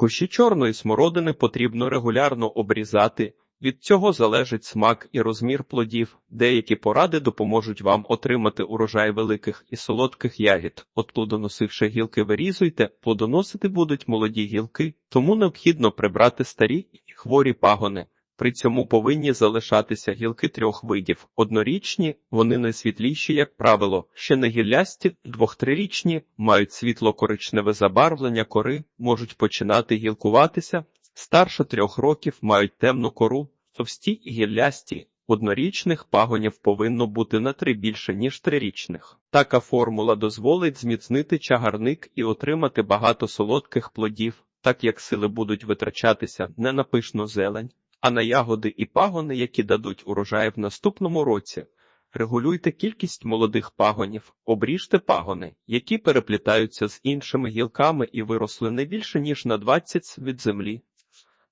Кущі чорної смородини потрібно регулярно обрізати. Від цього залежить смак і розмір плодів. Деякі поради допоможуть вам отримати урожай великих і солодких ягід. От плодоносивши гілки вирізуйте, плодоносити будуть молоді гілки, тому необхідно прибрати старі і хворі пагони. При цьому повинні залишатися гілки трьох видів. Однорічні, вони найсвітліші, як правило, ще не гіллясті, двох-трирічні, мають світло-коричневе забарвлення кори, можуть починати гілкуватися, старше трьох років мають темну кору, товсті і гіллясті. Однорічних пагонів повинно бути на три більше, ніж трирічних. Така формула дозволить зміцнити чагарник і отримати багато солодких плодів, так як сили будуть витрачатися не на пишну зелень, а на ягоди і пагони, які дадуть урожай в наступному році. Регулюйте кількість молодих пагонів, обріжте пагони, які переплітаються з іншими гілками і виросли не більше, ніж на 20 від землі.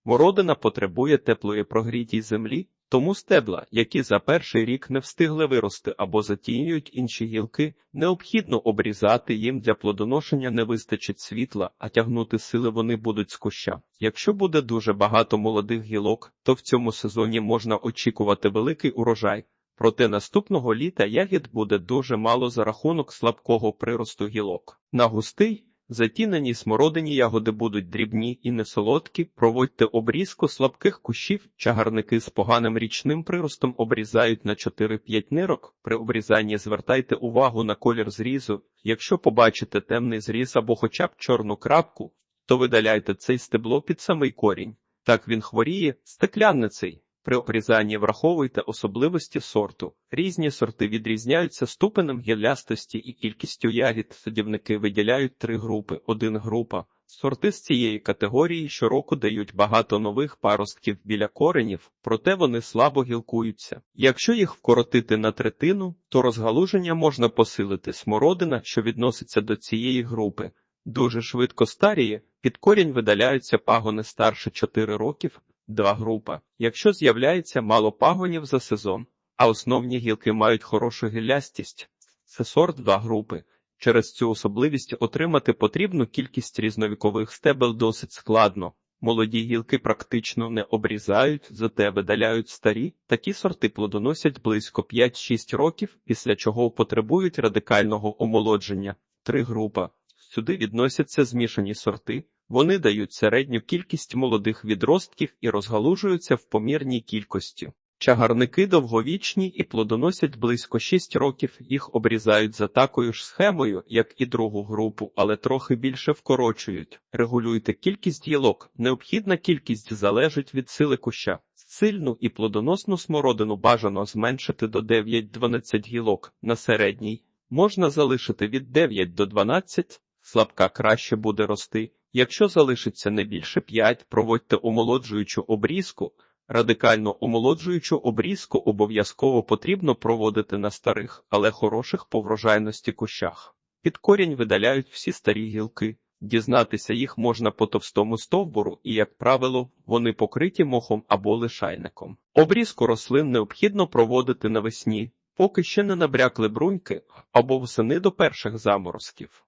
Мородина потребує теплої прогрітій землі, тому стебла, які за перший рік не встигли вирости або затінюють інші гілки, необхідно обрізати їм для плодоношення не вистачить світла, а тягнути сили вони будуть з куща. Якщо буде дуже багато молодих гілок, то в цьому сезоні можна очікувати великий урожай. Проте наступного літа ягід буде дуже мало за рахунок слабкого приросту гілок. На густий Затінені смородині ягоди будуть дрібні і несолодкі, проводьте обрізку слабких кущів, чагарники з поганим річним приростом обрізають на 4-5 нирок. При обрізанні звертайте увагу на колір зрізу. Якщо побачите темний зріз або хоча б чорну крапку, то видаляйте цей стебло під самий корінь. Так він хворіє, стеклянницей. При обрізанні враховуйте особливості сорту. Різні сорти відрізняються ступенем гіллястості і кількістю ягід. Садівники виділяють три групи, один група. Сорти з цієї категорії щороку дають багато нових паростків біля коренів, проте вони слабо гілкуються. Якщо їх вкоротити на третину, то розгалуження можна посилити смородина, що відноситься до цієї групи. Дуже швидко старіє, під корінь видаляються пагони старше 4 років, Два група. Якщо з'являється мало пагонів за сезон, а основні гілки мають хорошу гіллястість, це сорт два групи. Через цю особливість отримати потрібну кількість різновікових стебел досить складно. Молоді гілки практично не обрізають, зате видаляють старі. Такі сорти плодоносять близько 5-6 років, після чого потребують радикального омолодження. Три група. Сюди відносяться змішані сорти. Вони дають середню кількість молодих відростків і розгалужуються в помірній кількості. Чагарники довговічні і плодоносять близько 6 років, їх обрізають за такою ж схемою, як і другу групу, але трохи більше вкорочують. Регулюйте кількість гілок, необхідна кількість залежить від сили куща. Сильну і плодоносну смородину бажано зменшити до 9-12 гілок на середній. Можна залишити від 9 до 12, слабка краще буде рости. Якщо залишиться не більше 5, проводьте омолоджуючу обрізку. Радикально омолоджуючу обрізку обов'язково потрібно проводити на старих, але хороших по врожайності кущах. Під корінь видаляють всі старі гілки. Дізнатися їх можна по товстому стовбуру і, як правило, вони покриті мохом або лишайником. Обрізку рослин необхідно проводити навесні, поки ще не набрякли бруньки або восени до перших заморозків.